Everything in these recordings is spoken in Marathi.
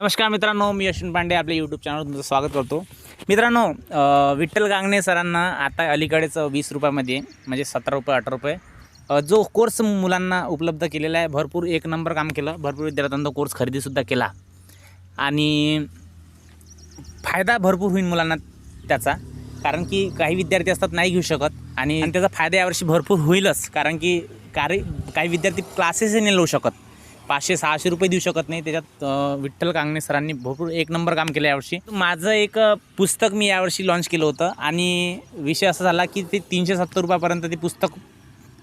नमस्कार मित्रांनो मी यशवंत पांडे आपल्या यूट्यूब चॅनलवर तुमचं स्वागत करतो. मित्रांनो विठ्ठल गांगणे सरांना आता अलीकडेच वीस रुपयामध्ये म्हणजे सतरा रुपये अठरा रुपये जो कोर्स मुलांना उपलब्ध केलेला आहे भरपूर एक नंबर काम केलं भरपूर विद्यार्थ्यांचा कोर्स खरेदीसुद्धा केला. आणि फायदा भरपूर होईल मुलांना त्याचा कारण की काही विद्यार्थी असतात नाही घेऊ शकत. आणि आणि त्याचा फायदा यावर्षी भरपूर होईलच कारण की कार्य काही विद्यार्थी क्लासेसही नाही लावू शकत. पाचशे सहाशे रुपये देऊ शकत नाही. त्याच्यात विठ्ठल कांगणे सरांनी भरपूर एक नंबर काम केलं यावर्षी. माझं एक पुस्तक मी यावर्षी लॉन्च केलं होतं आणि विषय असा झाला की ते तीनशे सत्तर रुपयापर्यंत ते पुस्तक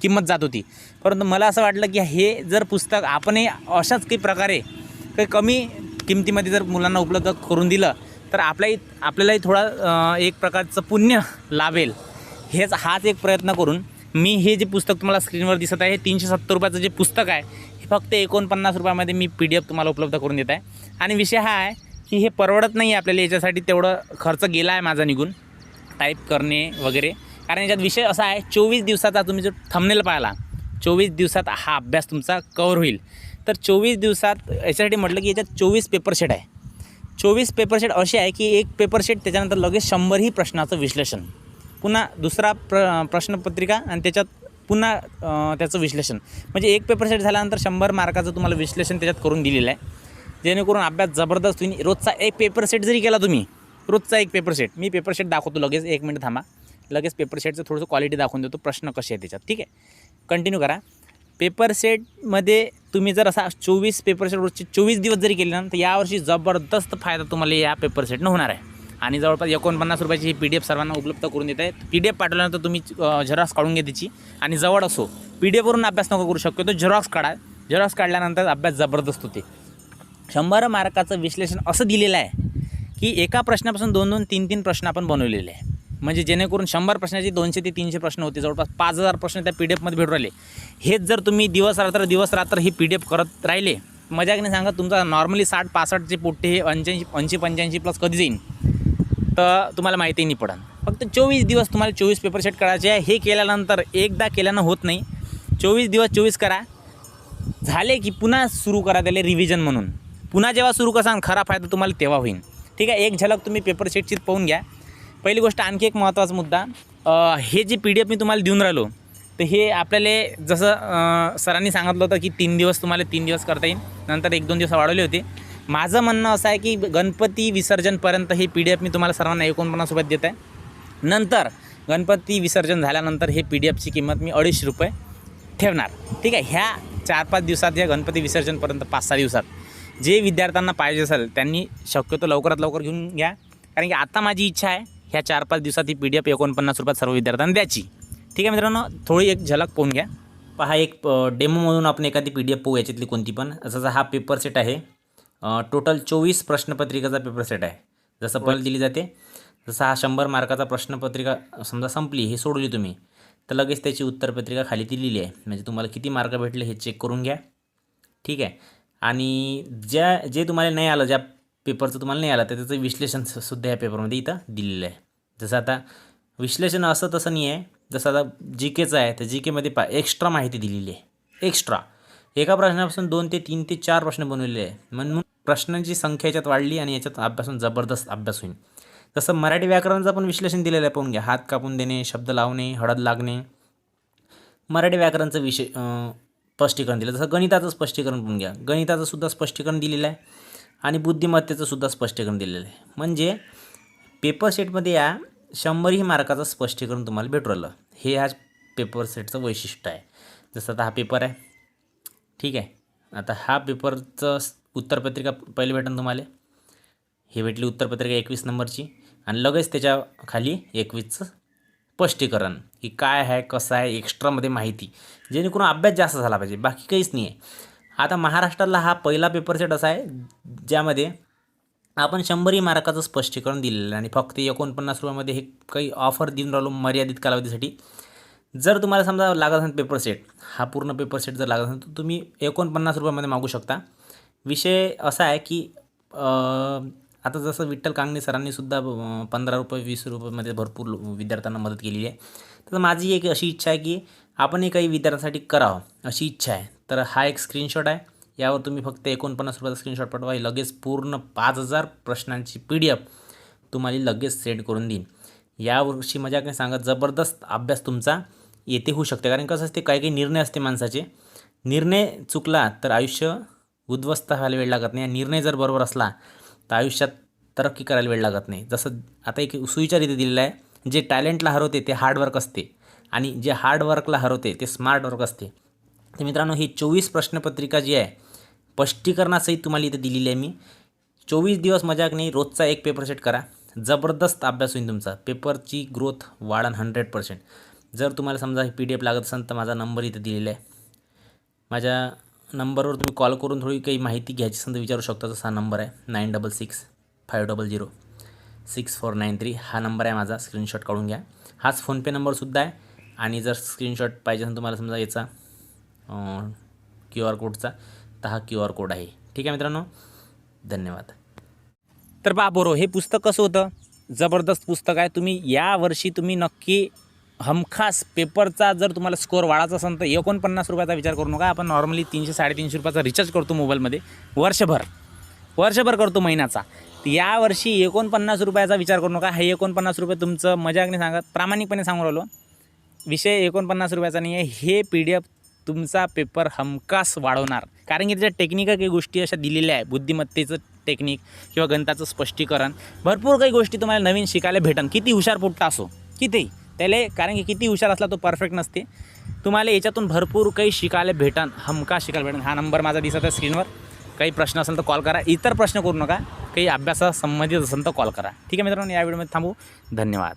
किंमत जात होती. परंतु मला असं वाटलं की हे जर पुस्तक आपणही अशाच काही प्रकारे काही कमी किमतीमध्ये जर मुलांना उपलब्ध करून दिलं तर आपल्याही आपल्यालाही थोडा एक प्रकारचं पुण्य लाभेल. हेच हाच एक प्रयत्न करून मी हे जे पुस्तक तुम्हाला स्क्रीनवर दिसत आहे हे तीनशे सत्तर रुपयाचं जे पुस्तक आहे फक्त एकोणपन्नास रुपयामध्ये मी पी डी एफ तुम्हाला उपलब्ध करून देत आहे. आणि विषय हा आहे की हे परवडत नाही आहे आपल्याला याच्यासाठी तेवढं खर्च गेला आहे माझा निघून. टाईप करणे वगैरे. कारण याच्यात विषय असा आहे चोवीस दिवसाचा तुम्ही जो थंबनेल पाहिला चोवीस दिवसात हा अभ्यास तुमचा कवर होईल. तर चोवीस दिवसात याच्यासाठी म्हटलं की याच्यात चोवीस पेपर आहे. चोवीस पेपर सेट असे आहे की एक पेपर त्याच्यानंतर लगेच शंभरही प्रश्नाचं विश्लेषण. पुन्हा दुसरा प्र प्रश्नपत्रिका आणि त्याच्यात पुन्हा त्याचं विश्लेषण. म्हणजे एक पेपर सेट झाल्यानंतर शंभर मार्काचं तुम्हाला विश्लेषण त्याच्यात करून दिलेलं आहे. जेणेकरून अभ्यास जबरदस्त तुम्ही रोजचा एक पेपर सेट जरी केला तुम्ही रोजचा एक पेपर सेट मी पेपर सेट दाखवतो लगेच. एक मिनिट थांबा. लगेच पेपर सेटचं थोडंसं क्वालिटी दाखवून देतो. प्रश्न कसे आहे त्याच्यात. ठीक आहे? कंटिन्यू करा. पेपर सेटमध्ये तुम्ही जर असा चोवीस पेपर सेट रोजचे चोवीस दिवस जरी केले ना तर यावर्षी जबरदस्त फायदा तुम्हाला या पेपर सेटनं होणार आहे. आणि जवळपास एकोणपन्नास रुपयाची ही पी डी एफ सर्वांना उपलब्ध करून देत आहे पी डी एफ पाठवल्यानंतर तुम्ही झेरॉक्स काढून घ्या त्याची. आणि जवळ असो पी डी एफवरून अभ्यास नको करू शकतो तो झेरॉक्स काढा. झेरॉक्स काढल्यानंतर अभ्यास जबरदस्त होते. शंभर मार्काचं विश्लेषण असं दिलेलं आहे की एका प्रश्नापासून दोन दोन तीन तीन प्रश्न आपण बनवलेले आहे. म्हणजे जेणेकरून शंभर प्रश्नाचे दोनशे ते तीनशे प्रश्न होते जवळपास पाच हजार प्रश्न त्या पी डी एफमध्ये भेटू राहिले. हेच जर तुम्ही दिवस रात्र दिवस रात्र ही पी डी एफ करत राहिले मजाकने सांगा तुमचा नॉर्मली साठ पासष्टचे पोट्टे हे ऐंशी ऐंशी पंच्याऐंशी प्लस कधी जाईन? तर तुम्हाला माहिती नाही पडन फक्त चोवीस दिवस तुम्हाला चोवीस पेपर सेट करायचे आहे. हे केल्यानंतर एकदा केल्यानं होत नाही. चोवीस दिवस चोवीस करा. झाले की पुन्हा सुरू करा त्याला रिव्हिजन म्हणून. पुन्हा जेव्हा सुरू करसान खरा फायदा तुम्हाला तेव्हा होईल ठीक आहे? एक झलक तुम्ही पेपर सेटची पाहून घ्या. पहिली गोष्ट आणखी एक महत्त्वाचा मुद्दा. हे जे पी डी एफ मी तुम्हाला देऊन राहिलो तर हे आपल्याला जसं सरांनी सांगितलं होतं की तीन दिवस तुम्हाला तीन दिवस करता येईल. नंतर एक दोन दिवस वाढवले होते. माझं म्हणणं असं आहे की गणपती विसर्जनपर्यंत ही पी डी एफ मी तुम्हाला सर्वांना एकोणपन्नास रुपयात देत आहे नंतर गणपती विसर्जन झाल्यानंतर हे पी डी एफची किंमत मी अडीचशे रुपये ठेवणार. ठीक आहे ह्या चार पाच दिवसात या गणपती विसर्जनपर्यंत पाच सहा दिवसात जे विद्यार्थ्यांना पाहिजे असेल त्यांनी शक्यतो लवकरात लवकर घेऊन घ्या. कारण की आता माझी इच्छा आहे ह्या चार पाच दिवसात ही पी डी एफ एकोणपन्नास रुपयात सर्व विद्यार्थ्यांना द्यायची. ठीक आहे मित्रांनो थोडी एक झलक पाहून घ्या. पहा एक डेमोमधून आपण एखादी पी डी एफ पाहू याच्यातली कोणती पण. जसा हा पेपर सेट आहे. टोटल चोवीस प्रश्नपत्रिकाचा पेपर सेट आहे. जसं पहिलं दिली जाते जसं हा शंभर मार्काचा प्रश्नपत्रिका समजा संपली हे सोडली तुम्ही तर लगेच त्याची उत्तरपत्रिका खाली दिलेली आहे. म्हणजे तुम्हाला किती मार्क भेटले हे चेक करून घ्या. ठीक आहे? आणि ज्या जे तुम्हाला नाही आलं ज्या पेपरचं तुम्हाला नाही आलं तर त्याचं विश्लेषण सुद्धा या पेपरमध्ये इथं दिलेलं आहे. जसं आता विश्लेषण असं तसं नाही आहे. जसं आता जी केचं आहे तर जी केमध्ये पा एक्स्ट्रा माहिती दिलेली आहे. एक्स्ट्रा एका प्रश्नापासून दोन ते तीन ते चार प्रश्न बनवलेले आहे म्हणून प्रश्नांची संख्या याच्यात वाढली आणि याच्यात अभ्यासून जबरदस्त अभ्यास होईल. तसं मराठी व्याकरणाचं पण विश्लेषण दिलेलं आहे. पाहून घ्या. हात कापून देणे शब्द लावणे हळद लागणे. मराठी व्याकरणचं विषय स्पष्टीकरण दिलं. जसं गणिताचं स्पष्टीकरण पण घ्या. गणिताचं सुद्धा स्पष्टीकरण दिलेलं आहे आणि बुद्धिमत्तेचं सुद्धा स्पष्टीकरण दिलेलं आहे. म्हणजे पेपर सेटमध्ये या शंभरही मार्काचं स्पष्टीकरण तुम्हाला भेटू राहिलं. हे ह्या पेपर सेटचं वैशिष्ट्य आहे. जसं आता हा पेपर आहे. ठीक आहे. आता हा पेपरचं उत्तरपत्रिका पहिले भेटेल तुम्हाला. हे भेटली उत्तरपत्रिका एकवीस नंबरची. आणि लगेच त्याच्याखाली एकवीसचं स्पष्टीकरण की काय आहे कसं आहे एक्स्ट्रामध्ये माहिती. जेणेकरून अभ्यास जास्त झाला पाहिजे. बाकी काहीच नाही आहे आता महाराष्ट्रातला हा पहिला पेपर सेट असा आहे ज्यामध्ये आपण शंभरही मार्काचं स्पष्टीकरण दिलेलं आहे. आणि फक्त एकोणपन्नास रुपयामध्ये हे काही ऑफर देऊन राहिलो मर्यादित कालावधीसाठी. जर तुम्हाला समजा लागत असेल पेपर सेट हा पूर्ण पेपर सेट जर लागत असेल तर तुम्ही एकोणपन्नास रुपयामध्ये मागू शकता. विषय असा आहे की आता जसं विठ्ठल कांगणे सरांनी सुद्धा पंधरा रुपये वीस रुपयामध्ये भरपूर विद्यार्थ्यांना मदत केलेली आहे. तर माझी एक अशी इच्छा आहे की आपणही काही विद्यार्थ्यांसाठी करावं अशी इच्छा आहे. तर हा एक स्क्रीनशॉट आहे. यावर तुम्ही फक्त एकोणपन्नास रुपयाचा स्क्रीनशॉट पाठवा. लगेच पूर्ण पाच हजार प्रश्नांची पी डी एफ तुम्हाला लगेच सेंड करून देईन. यावर्षी मजाक नाही सांगा जबरदस्त अभ्यास तुमचा. येथे होऊ शकते. कारण कसं असते काही काही निर्णय असते माणसाचे. निर्णय चुकला तर आयुष्य उद्ध्वस्त व्हायला वेळ लागत नाही. आणि निर्णय जर बरोबर असला तर आयुष्यात तरक्की करायला वेळ लागत नाही. जसं आता एक सुविचार इथे दिलेला आहे. जे टॅलेंटला हरवते ते हार्डवर्क असते. आणि जे हार्डवर्कला हरवते ते स्मार्ट वर्क असते. तर मित्रांनो ही चोवीस प्रश्नपत्रिका जी आहे स्पष्टीकरणासहित तुम्हाला इथे दिलेली आहे मी. चोवीस दिवस मजाक नाही रोजचा एक पेपर सेट करा. जबरदस्त अभ्यास होईल तुमचा. पेपरची ग्रोथ वाढन हंड्रेड पर्सेंट जर तुम्हाला समजा पी डी एफ लागत असेल तर माझा नंबर इथे दिलेला आहे. माझ्या नंबरवर तुम्ही कॉल करून थोडी काही माहिती घ्यायची असेल तर विचारू शकता जसा नंबर आहे. Nine double six five double zero six four nine three हा नंबर आहे माझा. स्क्रीनशॉट काढून घ्या. हाच फोनपे नंबरसुद्धा आहे. आणि जर स्क्रीनशॉट पाहिजे असेल तुम्हाला समजा याचा क्यू आर कोडचा तर हा क्यू आर कोड आहे. ठीक आहे मित्रांनो? धन्यवाद. तर बाबोरो हे पुस्तक कसं होतं? जबरदस्त पुस्तक आहे. तुम्ही यावर्षी तुम्ही नक्की हमखास पेपरचा जर तुम्हाला स्कोअर वाढायचा असेल तर एकोणपन्नास रुपयाचा विचार करू नका. आपण नॉर्मली तीनशे साडेतीनशे रुपयाचा रिचार्ज करतो मोबाईलमध्ये वर्षभर. वर्षभर करतो महिन्याचा. यावर्षी एकोणपन्नास रुपयाचा विचार करू नका. हे एकोणपन्नास रुपये तुमचं मजाक नाही सांगत प्रामाणिकपणे सांगू राहिलो. विषय एकोणपन्नास रुपयाचा नाही आहे हे पी डी एफ तुमचा पेपर हमखास वाढवणार. कारण की त्याच्या टेक्निकल काही गोष्टी अशा दिलेल्या आहे बुद्धिमत्तेचं टेक्निक किंवा गणिताचं स्पष्टीकरण. भरपूर काही गोष्टी तुम्हाला नवीन शिकायला भेटन. किती हुशार पोट्टा असो. किती? त्याला कारण की किती हुशार असला तो परफेक्ट नसते. तुम्हाला याच्यातून भरपूर काही शिकायला भेटन. हमका शिकायला भेटन. हा नंबर माझा दिसत आहे स्क्रीनवर काही प्रश्न असेल तर कॉल करा. इतर प्रश्न करू नका. काही अभ्यासा संबंधित असेल तर कॉल करा. ठीक आहे मित्रांनो या व्हिडिओमध्ये थांबू. धन्यवाद.